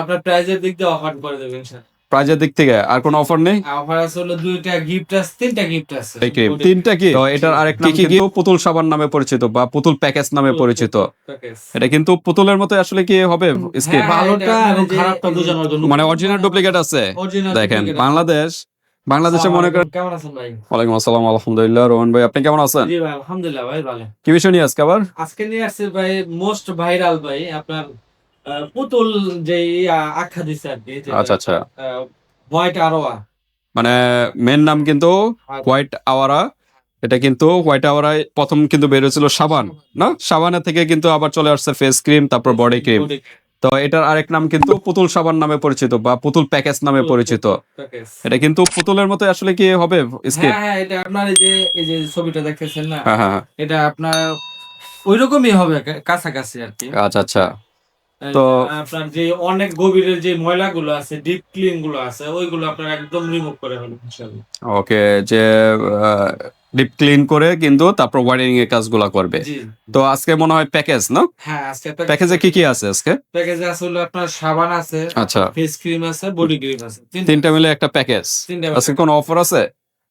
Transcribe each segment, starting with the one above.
আপনার প্রাইজের দিক দিয়ে অফার করে দেবেন স্যার প্রাইজের দিক থেকে আর কোনো অফার নেই? অফার আছে হলো দুইটা গিফট আছে তিনটা গিফট আছে। কি? তিনটা কি? তো এটার আরেক নাম কি পুতুল সাবান নামে পরিচিত বা পুতুল প্যাকেজ নামে পরিচিত। এটা কিন্তু পুতুলের মতো আসলে কি হবে? হ্যাঁ, ভালোটা এটা এবং খারাপটা বোঝানোর জন্য। মানে অরিজিনাল ডুপ্লিকেট আছে। দেখেন বাংলাদেশ বাংলাদেশে মনে করেন কেমন আছেন ভাই? ওয়ালাইকুম আসসালাম আলহামদুলিল্লাহ। রোহন ভাই আপনি কেমন আছেন? জি ভাই আলহামদুলিল্লাহ ভাই ভালো। কি বিষয় নিয়ে আজকে আবার? আজকে নিয়ে আসছে ভাই মোস্ট ভাইরাল ভাই আপনার পুতুল যে আখ্যা দিছে আর কি আচ্ছা আচ্ছা। হোয়াইট আরোয়া। মানে মেন নাম কিন্তু হোয়াইট আওয়ারা। এটা কিন্তু হোয়াইট আওয়ারায় প্রথম কিন্তু বের হয়েছিল সাবান না? সাবানের থেকে কিন্তু আবার চলে আসছে ফেস ক্রিম তারপর বডি ক্রিম তো এটার আরেক নাম কিন্তু পুতুল সাবান নামে পরিচিত বা পুতুল প্যাকেজ নামে পরিচিত। এটা কিন্তু পুতুলের মতো আসলে কি হবে স্কিন হ্যাঁ হ্যাঁ এটা আপনার এই যে এই যে ছবিটা দেখতেছেন না? হ্যাঁ হ্যাঁ এটা আপনার ওই রকমই হবে কাছাকাছি আর কি। আচ্ছা আচ্ছা। তো- আপনার যে অনেক গভীরের যে ময়লাগুলো আছে ডিপ ক্লিনগুলো আছে ওইগুলো আপনার একদম রিমুভ করে ফেলবেন ওকে যে ডিপ ক্লিন করে কিন্তু তারপর ওয়ারিং এর কাজগুলো করবে। তো আজকে মনে হয় প্যাকেজ না? হ্যাঁ আজকে প্যাকেজে কি কি আছে। আজকে? প্যাকেজে আছে হলো আপনার সাবান আছে আচ্ছা। ফেস ক্রিম আছে বডি ক্রিম আছে তিনটা- মিলে একটা প্যাকেজ আজকে কোনো অফার আছে?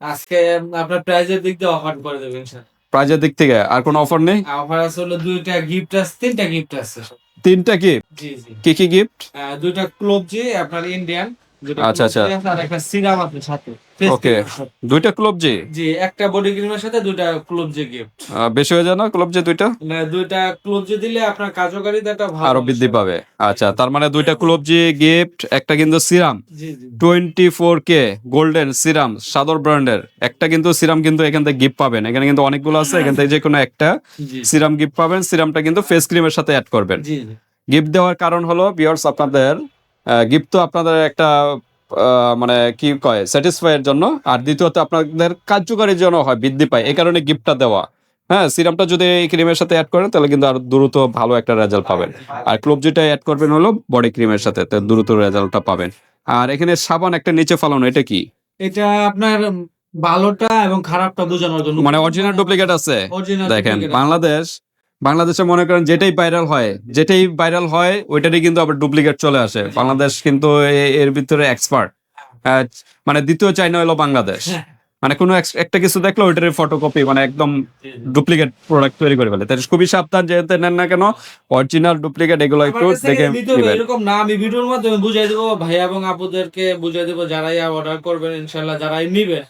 আজকে আপনার প্রাইজের দিক দিয়ে অফার করে দেবেন স্যার প্রাইজের দিক থেকে আর কোনো অফার নেই? অফার আছে হলো দুইটা গিফট আছে তিনটা গিফট আছে। তিনটা গিফট জি জি। কি কি গিফট দুইটা ক্লোব জি আপনার ইন্ডিয়ান আচ্ছা, আচ্ছা। আর একটা সিরাম আছে সাথে। এর দুইটা ক্লব জি জি একটা বডি ক্রিমের সাথে দুইটা ক্লোব জি গিফট বেশি হয়ে যায় না ক্লব জি দুইটা? দুইটা ক্লোব জি দিলে আপনার কার্যকারিতাটা ভালো আরও বৃদ্ধি পাবে। আচ্ছা তার মানে দুইটা ক্লব জি গিফট একটা কিন্তু সিরাম। জি জি। Twenty four K golden serum সাদর ব্র্যান্ডের একটা কিন্তু সিরাম কিন্তু এখান থেকে গিফট পাবেন। এখানে কিন্তু অনেকগুলো আছে এখান থেকে যে কোনো একটা সিরাম গিফট পাবেন। সিরামটা কিন্তু ফেস ক্রিমের সাথে অ্যাড করবেন। গিফট দেওয়ার কারণ হলো বিয়ার্স আপনাদের গিফট তো আপনাদের একটা মানে কি কয় স্যাটিসফাই এর জন্য। আর দ্বিতীয়ত আপনাদের কার্যকারীর জন্য হয় বৃদ্ধি পায়। এই কারণে গিফটটা দেওয়া। হ্যাঁ সিরামটা যদি এই ক্রিমের সাথে অ্যাড করেন তাহলে কিন্তু আর দ্রুত ভালো একটা রেজাল্ট পাবেন। আর ক্লোব যেটা অ্যাড করবেন হলো বডি ক্রিমের সাথে তো দ্রুত রেজাল্টটা পাবেন। আর এখানে সাবান একটা নিচে ফালানো এটা কি? এটা আপনার ভালোটা এবং খারাপটা বোঝানোর জন্য। মানে অরিজিনাল ডুপ্লিকেট আছে। দেখেন বাংলাদেশ বাংলাদেশে মনে করেন যেটাই ভাইরাল হয় যেটাই ভাইরাল হয় ওইটারই কিন্তু আবার ডুপ্লিকেট চলে আসে। বাংলাদেশ কিন্তু এর ভিতরে এক্সপার্ট মানে দ্বিতীয় চাইনা হলো বাংলাদেশ। মানে কোনো একটা কিছু দেখল ওইটার ফটোকপি মানে একদম ডুপ্লিকেট প্রোডাক্ট তৈরি করে ফেলে। তাই খুবই সাবধান যেহেতু নেন না কেন অরিজিনাল ডুপ্লিকেট এগুলো একটু দেখে এরকম না আমি ভিডিওর মাধ্যমে বুঝাই দেবো ভাই এবং আপুদেরকে বুঝাই দেবো যারাই অর্ডার করবেন ইনশাল্লাহ যারাই আহ,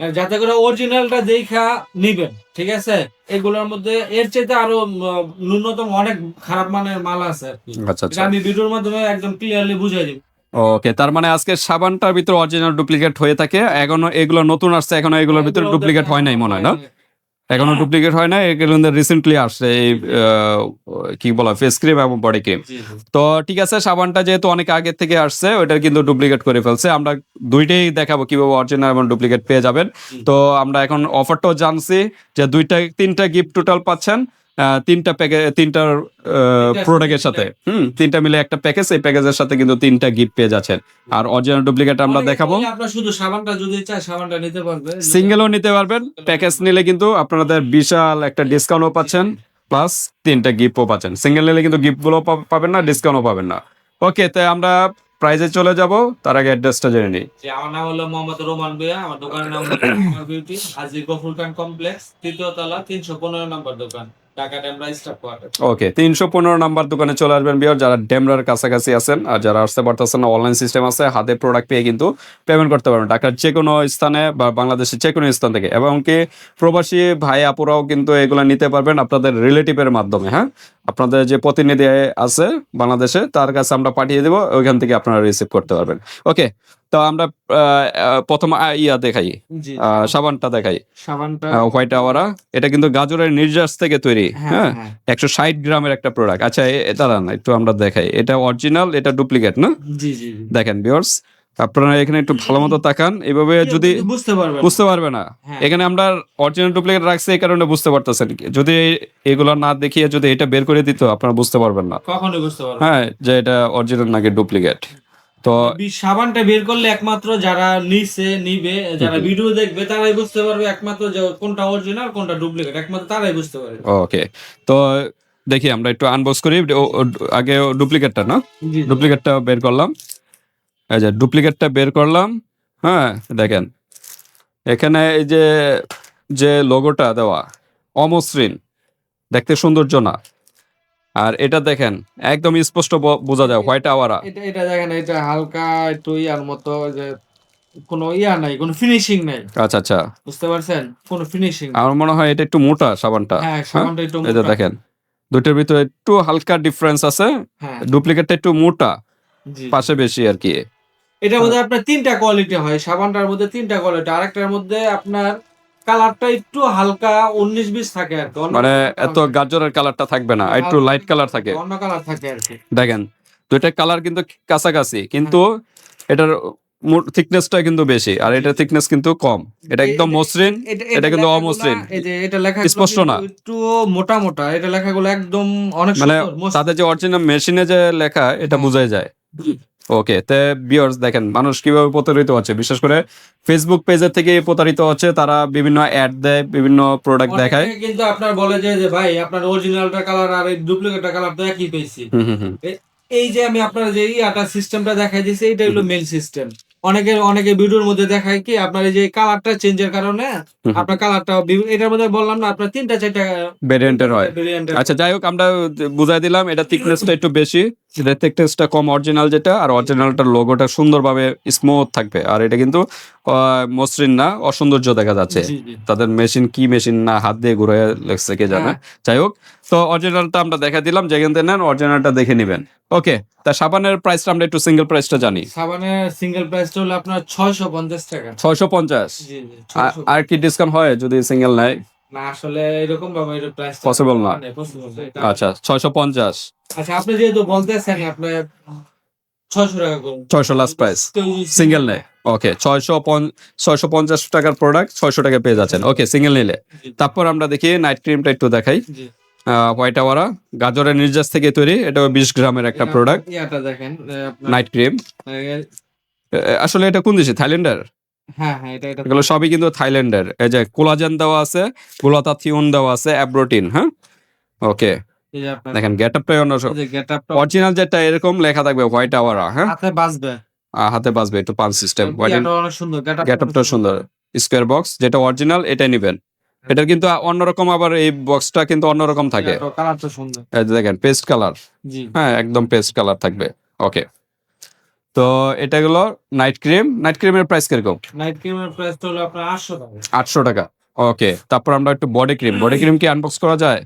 যাতে করে অরিজিনালটা দেখা নিবেন ঠিক আছে? এগুলোর মধ্যে এর চাইতে আরও ন্যূনতম অনেক খারাপ মানের মাল আছে আচ্ছা আচ্ছা। আমি ভিডিওর মাধ্যমে একদম ক্লিয়ারলি বুঝাই দিব। ওকে তার মানে আজকে সাবানটার ভিতরে অরিজিনাল ডুপ্লিকেট হয়ে থাকে এখনও এগুলো নতুন আসছে এখনও এগুলোর ভিতরে ডুপ্লিকেট হয় নাই মনে হয় না? এখনও হ্যাঁ। ডুপ্লিকেট হয় না এগুলো রিসেন্টলি আসছে এই কি বলা ফেস ক্রিম এবং বডি ক্রিম। তো ঠিক আছে সাবানটা যেহেতু অনেক আগে থেকে আসছে ওইটার কিন্তু ডুপ্লিকেট করে ফেলছে। আমরা দুইটাই দেখাবো কীভাবে অরিজিনাল এবং ডুপ্লিকেট পেয়ে যাবেন। তো আমরা এখন অফারটাও জানছি যে দুইটা তিনটা গিফট টোটাল পাচ্ছেন। তিনটা প্যাকেজ তিনটার প্রোডাক্টের সাথে। হুম তিনটা মিলে একটা প্যাকেজ এই প্যাকেজের সাথে কিন্তু তিনটা গিফট পেয়ে যাচ্ছেন। আর অরিজিনাল ডুপ্লিকেট আমরা দেখাবো। আপনার শুধু সাবানটা যদি চায় সাবানটা নিতে পারবে। সিঙ্গেলও নিতে পারবেন। প্যাকেজ নিলে কিন্তু আপনাদের বিশাল একটা ডিসকাউন্টও পাচ্ছেন। প্লাস তিনটা গিফটও পাচ্ছেন। সিঙ্গেল নিলে কিন্তু গিফটগুলো পাবেন না ডিসকাউন্টও পাবেন না। ওকে তাই আমরা প্রাইজে চলে যাব। তার আগে অ্যাড্রেসটা জেনে নিই। যে আমার নাম হলো মোহাম্মদ রোমান বিয়া আমার দোকানের নাম হলো বিউটি আজি গফুরকান কমপ্লেক্স তৃতীয় তলা তিনশো পনেরো নম্বর দোকান। ওকে, তিনশো পনেরো নাম্বার দোকানে চলে আসবেন বিয়ার, যারা ডেমরার কাছাকাছি আছেন আর যারা আসতে পারতেছেন না অনলাইন সিস্টেম আছে, হাতে প্রোডাক্ট পেয়ে কিন্তু পেমেন্ট করতে পারবেন। ঢাকার যে কোনো স্থানে বা বাংলাদেশের যে কোনো স্থান থেকে। এবং কি প্রবাসী ভাই আপুরাও কিন্তু এগুলো নিতে পারবেন আপনাদের রিলেটিভের মাধ্যমে হ্যাঁ? আপনাদের যে প্রতিনিধি আছে বাংলাদেশে, তার কাছে আমরা পাঠিয়ে দেবো, ওইখান থেকে আপনারা রিসিভ করতে পারবেন। ওকে তো আমরা প্রথম ইয়া দেখাই সাবানটা দেখাই। সাবানটা হোয়াইট আওয়ারা এটা কিন্তু গাজরের নির্যাস থেকে তৈরি হ্যাঁ হ্যাঁ? হ্যাঁ। একশো ষাট গ্রামের একটা প্রোডাক্ট আচ্ছা দাঁড়ান একটু আমরা দেখাই। এটা অরিজিনাল এটা ডুপ্লিকেট না? জি জি জি। দেখেন বিয়ার্স আপনারা এখানে একটু ভালো মতো তাকান। এভাবে যদি বুঝতে পারবেন বুঝতে পারবে না। হ্যাঁ। এখানে আমরা অরিজিনাল ডুপ্লিকেট রাখছি এই কারণে বুঝতে পারতেছেন কি। যদি এগুলো না দেখিয়ে যদি এটা বের করে দিত আপনারা বুঝতে পারবেন না। কখনোই বুঝতে পারবেন হ্যাঁ যে এটা অরিজিনাল নাকি ডুপ্লিকেট তো সাবানটা বের করলে একমাত্র যারা নিছে নিবে যারা ভিডিও দেখবে তারাই বুঝতে পারবে একমাত্র কোনটা অরিজিনাল কোনটা ডুপ্লিকেট একমাত্র তারাই বুঝতে পারবে ওকে। তো দেখি আমরা একটু আনবক্স করি। আগে ডুপ্লিকেটটা না। ডুপ্লিকেটটা বের করলাম। যে ডুপ্লিকেটটা বের করলাম। হ্যাঁ দেখেন। এখানে এই যে যে লোগোটা দেওয়া অমসৃণ। দেখতে সৌন্দর্য না। আর এটা দেখেন একদম স্পষ্ট বোঝা যায় হোয়াইট আওয়ারা। এটা এটা দেখেন এটা হালকা একটু ইয়ার মতো যে কোনো ইয়া নাই কোনো ফিনিশিং নাই। আচ্ছা আচ্ছা। বুঝতে পারছেন? কোনো ফিনিশিং আমার মনে হয় এটা একটু মোটা সাবানটা হ্যাঁ সাবানটা একটু মোটা। দেখেন দুইটার ভিতরে একটু হালকা ডিফারেন্স আছে হ্যাঁ। ডুপ্লিকেটটা একটু মোটা জি। পাশে বেশি আর কি। এটার মধ্যে আপনার তিনটা কোয়ালিটি হয় সাবানটার মধ্যে তিনটা কোয়ালিটি আরেকটার মধ্যে আপনার কালারটা একটু হালকা উনিশ বিশ থাকে আর মানে এত গাজরের কালারটা থাকবে না একটু লাইট কালার থাকে। অন্য কালার থাকে আর কি। দেখেন দুইটা কালার কিন্তু কাছাকাছি কিন্তু এটার থিকনেসটা কিন্তু বেশি আর এটার থিকনেস কিন্তু কম। এটা একদম মসৃণ এটা কিন্তু অমসৃণ। এটা লেখা স্পষ্ট না। একটু মোটা মোটা এটা লেখাগুলো একদম অনেক মানে তাদের যে অরিজিনাল মেশিনে যে লেখা এটা হ্যাঁ। বোঝাই যায়। ওকে তে বিয়ার্স দেখেন মানুষ কীভাবে প্রতারিত হচ্ছে? বিশেষ করে ফেসবুক পেজের থেকে প্রতারিত হচ্ছে তারা বিভিন্ন অ্যাড দেয় বিভিন্ন প্রোডাক্ট দেখায়। কিন্তু আপনার বলে যে ভাই আপনার অরিজিনালটা কালার আর এই ডুপ্লিকেটটা কালার তো একই পেয়েছি। এই যে আমি আপনার যে ইয়াটা সিস্টেমটা দেখাই দিয়েছি এটা হলো মেল সিস্টেম অনেকে অনেকে ভিডিওর মধ্যে দেখায় কি আপনার এই যে কালারটা চেঞ্জের কারণে আপনার কালারটা এটার মধ্যে বললাম না আপনার তিনটা চারটা ভেরিয়েন্টের হয়। আচ্ছা যাই হোক আমরা বুঝাই দিলাম এটা থিকনেসটা একটু বেশি। এটা থিকনেসটা কম অরিজিনাল যেটা আর অরিজিনালটার লোগোটা সুন্দরভাবে স্মুথ থাকবে। আর এটা কিন্তু মসৃণ না অসৌন্দর্য দেখা যাচ্ছে। তাদের মেশিন কি মেশিন না হাত দিয়ে ঘুরে লেগছে কে জানে। হ্যাঁ। যাই হোক তো অরিজিনালটা আমরা দেখা দিলাম যেখান থেকে নেন অরিজিনালটা দেখে নেবেন। ওকে তা সাবানের প্রাইসটা আমরা একটু সিঙ্গেল প্রাইসটা জানি। সাবানের সিঙ্গেল প্রাইসটা হলো আপনার ছয়শো পঞ্চাশ টাকা। ছয়শো পঞ্চাশ। জি জি 650 আর কি ডিসকাউন্ট হয় যদি সিঙ্গেল নেয়? না আসলে এরকম ভাবে এটা প্রাইস Possible না। আচ্ছা আচ্ছা ছয়শো পঞ্চাশ। আচ্ছা আপনি যেহেতু বলতেছেন আপনি টাকা করুন লাস্ট প্রাইস সিঙ্গেল ওকে টাকার প্রোডাক্ট ছয়শো টাকা পেয়ে যাচ্ছেন। ওকে সিঙ্গেল নিলে। তারপর আমরা দেখি নাইট ক্রিমটা একটু দেখাই। জি। হোয়াইট আওয়ারা গাজরের নির্যাস থেকে তৈরি। এটা বিশ গ্রামের একটা প্রোডাক্ট দেখেন নাইট ক্রিম আসলে এটা কোন দেশে? থাইল্যান্ডের? হ্যাঁ হ্যাঁ এটা এটা এগুলো সবই কিন্তু থাইল্যান্ডের। এই যে কোলাজেন দেওয়া আছে গ্লুটাথিওন দেওয়া আছে অ্যাব্রোটিন হ্যাঁ? ওকে। দেখেন গেট আপটাই অন্য অরিজিনাল যেটা এরকম লেখা থাকবে হোয়াইট আওয়ারা হ্যাঁ? হাতে বাজবে। হাতে বাজবে একটু পাঁচ সিস্টেম গেট আপটা সুন্দর স্কোয়ার বক্স যেটা অরিজিনাল এটাই নিবেন। এটার কিন্তু অন্যরকম আবার এই বক্সটা কিন্তু অন্যরকম থাকে। দেখেন পেস্ট কালার। হ্যাঁ একদম পেস্ট কালার থাকবে। ওকে। তো এটা গেলো নাইট ক্রিম নাইট ক্রিমের প্রাইস কীরকম? নাইট ক্রিমের প্রাইস তো হলো আপনার আটশো টাকা। আটশো টাকা। ওকে তারপর আমরা একটু বডি ক্রিম বডি ক্রিম কি আনবক্স করা যায়?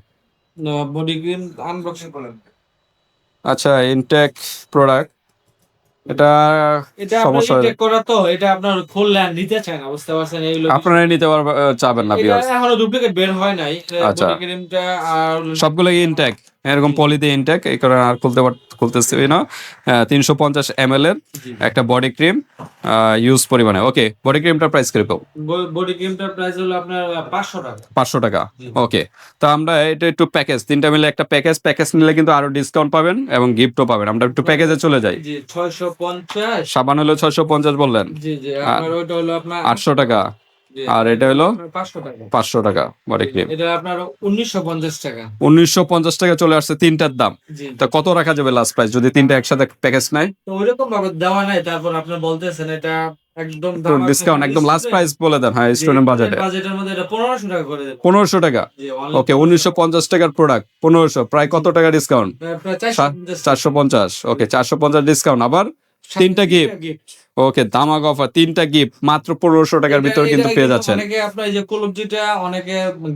না বডি ক্রিম আনবক্সিং করেন। আচ্ছা ইনটেক প্রোডাক্ট এটা এটা সমস্যা ইনটেক করা তো এটা আপনার খুললে আর নিতে চায় না বুঝতে পারছেন? এইগুলো আপনারা নিতে পারবেন চাবেন না এটা ভিউয়ার্স এখনও ডুপ্লিকেট বের হয় নাই। আচ্ছা। বডি ক্রিমটা আর সবগুলো ইনটেক এরকম পলিতে ইনটেক এই কারণে আর খুলতে খুলতেছি না তিনশো পঞ্চাশ এম এল এর একটা বডি ক্রিম ইউজ পরিমাণে। ওকে বডি ক্রিমটার প্রাইস কীরকম? বডি ক্রিমটার প্রাইস হলো আপনার পাঁচশো টাকা। পাঁচশো টাকা। ওকে তো আমরা এটা একটু প্যাকেজ তিনটা মিলে একটা প্যাকেজ প্যাকেজ নিলে কিন্তু আরও ডিসকাউন্ট পাবেন এবং গিফটও পাবেন। আমরা একটু প্যাকেজে চলে যাই। ছয়শো পঞ্চাশ। সাবান হলো ছয়শো পঞ্চাশ বললেন। আটশো টাকা। আর এটা হলো পাঁচশো টাকা। বডি ক্রিম এটা আপনার উনিশশো পঞ্চাশ টাকা। উনিশশো পঞ্চাশ টাকা চলে আসছে তিনটার দাম। তা কত রাখা যাবে লাস্ট প্রাইস যদি তিনটা একসাথে প্যাকেজ নাই তো ওইরকম ভাবে দেওয়া নাই তারপর আপনি বলতেছেন এটা একদম ডিসকাউন্ট একদম লাস্ট প্রাইস বলে দেন হ্যাঁ স্টুডেন্ট বাজেটে বাজেটের মধ্যে এটা পনেরোশো টাকা করে ওকে টাকার প্রোডাক্ট পনেরোশো। প্রায় কত টাকা ডিসকাউন্ট প্রায় ওকে ডিসকাউন্ট আবার তিনটা gift। ওকে দামাক অফার তিনটা গিফট মাত্র পনেরোশো টাকার ভিতর কিন্তু পেয়ে যাচ্ছেন। অনেকে আপনার এই যে কলবজিটা অনেকে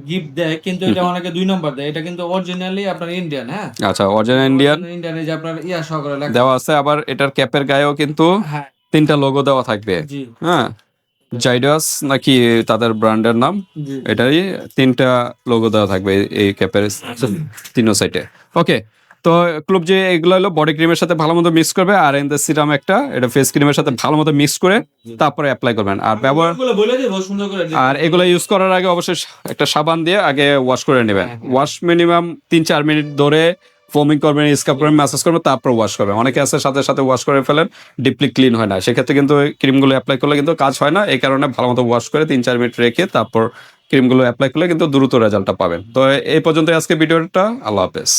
গিফট দেয় কিন্তু এটা অনেকে দুই নম্বর দেয়। এটা কিন্তু অরিজিনালি আপনার ইন্ডিয়ান হ্যাঁ? আচ্ছা অরিজিনাল ইন্ডিয়ান ইন্ডিয়ান এই যে আপনার ইয়া সহকারে লেখা। দেওয়া আছে আবার এটার ক্যাপের গায়েও কিন্তু হ্যাঁ। তিনটা লোগো দেওয়া থাকবে। জি। হ্যাঁ? জাইডাস নাকি তাদের ব্র্যান্ডের নাম? জি। এটারই তিনটা লোগো দেওয়া থাকবে এই- এই ক্যাপের তিনো সাইডে ওকে তো ক্লুব যে এগুলো হলো বডি ক্রিমের সাথে ভালো মতো মিক্স করবে আর এন সিরাম একটা এটা ফেস ক্রিমের সাথে ভালো মতো মিক্স করে তারপরে অ্যাপ্লাই করবেন। আর ব্যবহার আর এগুলো ইউজ করার আগে অবশ্যই একটা সাবান দিয়ে আগে ওয়াশ করে নেবেন। হ্যাঁ, হ্যাঁ। ওয়াশ মিনিমাম তিন চার মিনিট ধরে ফোমিং করবেন স্কাপ করবেন ম্যাসাজ করবেন তারপর ওয়াশ করবেন। অনেকে আছে সাথে সাথে ওয়াশ করে ফেলেন ডিপলি ক্লিন হয় না। সেক্ষেত্রে কিন্তু ক্রিমগুলো অ্যাপ্লাই করলে কিন্তু কাজ হয় না। এই কারণে ভালো মতো ওয়াশ করে তিন চার মিনিট রেখে তারপর ক্রিমগুলো অ্যাপ্লাই করলে কিন্তু দ্রুত রেজাল্টটা পাবেন। তো এই পর্যন্ত আজকে ভিডিওটা। আল্লাহ হাফেজ।